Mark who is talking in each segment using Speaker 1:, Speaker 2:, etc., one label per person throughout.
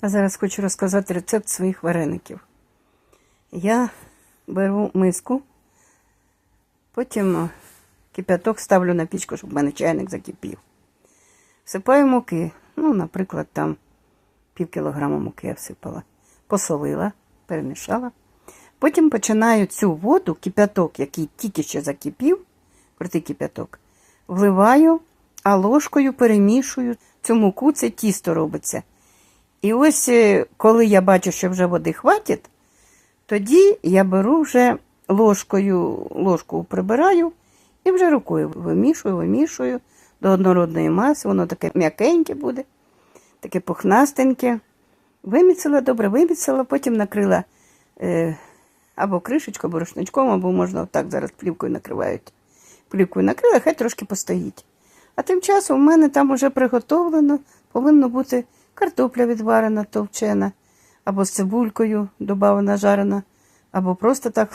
Speaker 1: А зараз хочу розказати рецепт своїх вареників. Я беру миску, потім кип'яток ставлю на пічку, щоб в мене чайник закипів. Всипаю муки, ну, наприклад, там пів кілограма муки я всипала. Посолила, перемішала. Потім починаю цю воду, кип'яток, який тільки що закипів, крутий кип'яток, вливаю, а ложкою перемішую цю муку, це тісто робиться. І ось е, коли я бачу, що вже води хватить, тоді я беру вже ложкою, ложку прибираю і вже рукою вимішую, вимішую до однородної маси, воно таке м'якеньке буде, таке пухнастеньке. Виміцала добре, виміцала, потім накрила е, або кришечкою, або рушничком, або можна отак зараз плівкою накривають. Плівкою накрила, хай трошки постоїть. А тим часом у мене там уже приготовлено, повинно бути картопля відварена, товчена, або з цибулькою додавана, жарена, або просто так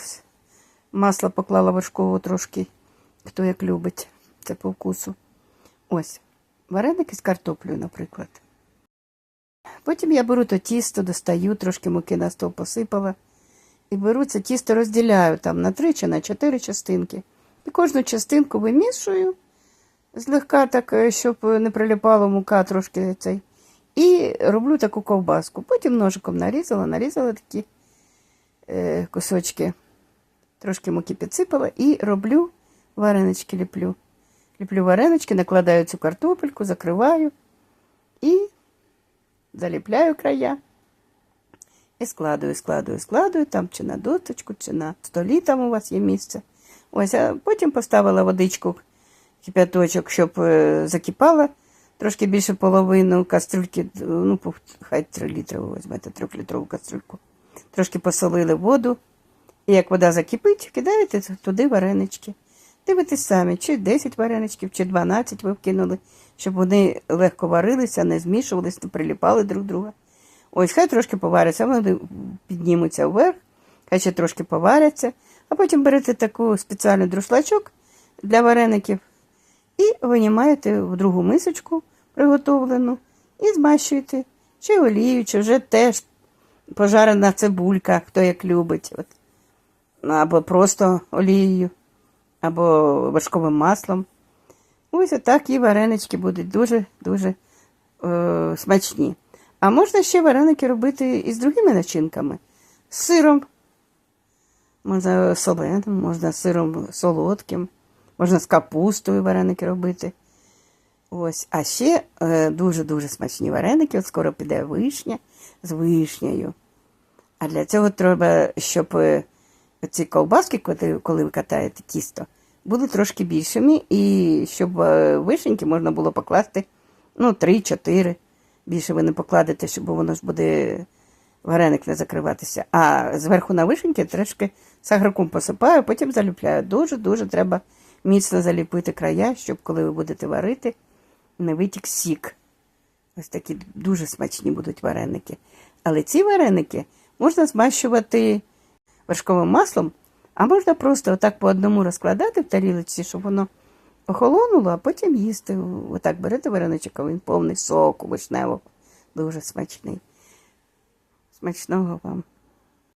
Speaker 1: масло поклала вершкового трошки, хто як любить, це по вкусу. Ось, вареники з картоплею, наприклад. Потім я беру то тісто, достаю, трошки муки на стол посипала. І беру це тісто, розділяю там на три чи на чотири частинки. І кожну частинку вимішую злегка так, е, щоб не прилипала мука трошки цей. І роблю таку ковбаску. Потім ножиком нарізала, нарізала такі е, кусочки, трошки муки підсипала і роблю варенички ліплю. Ліплю варенички, накладаю цю картопельку, закриваю і заліпляю края. І складую, складую, складую, там чи на доточку, чи на столі там у вас є місце. Ось, а потім поставила водичку, кип'яточок, щоб е, закипала трошки більше половину кастрюльки, ну, хай 3 літри візьмете, трьохлітрову кастрюльку. Трошки посолили воду. І як вода закипить, кидаєте туди варенички. Дивитесь самі, чи 10 вареничків, чи 12 ви вкинули, щоб вони легко варилися, не змішувалися, не приліпали друг друга. Ось хай трошки поваряться, вони піднімуться вверх, хай ще трошки поваряться, а потім берете таку спеціальний друшлачок для вареників і винімаєте в другу мисочку приготовлену і змащуєте чи олією, чи вже теж пожарена цибулька, хто як любить. От. Або просто олією, або вершковим маслом. Ось отак і варенички будуть дуже-дуже е, смачні. А можна ще вареники робити і з другими начинками. З сиром. Можна соленим, можна з сиром солодким, можна з капустою вареники робити. Ось. А ще е, дуже-дуже смачні вареники. От скоро піде вишня з вишнею. А для цього треба, щоб е, ці ковбаски, коли, ви катаєте тісто, були трошки більшими, і щоб е, вишеньки можна було покласти ну, 3-4. Більше ви не покладете, щоб воно ж буде вареник не закриватися. А зверху на вишеньки трошки сахарком посипаю, потім заліпляю. Дуже-дуже треба міцно заліпити края, щоб коли ви будете варити, не витік сік. Ось такі дуже смачні будуть вареники. Але ці вареники можна змащувати вершковим маслом, а можна просто отак по одному розкладати в тарілочці, щоб воно охолонуло, а потім їсти. Отак берете вареничок, а він повний соку вишневого. Дуже смачний. Смачного вам.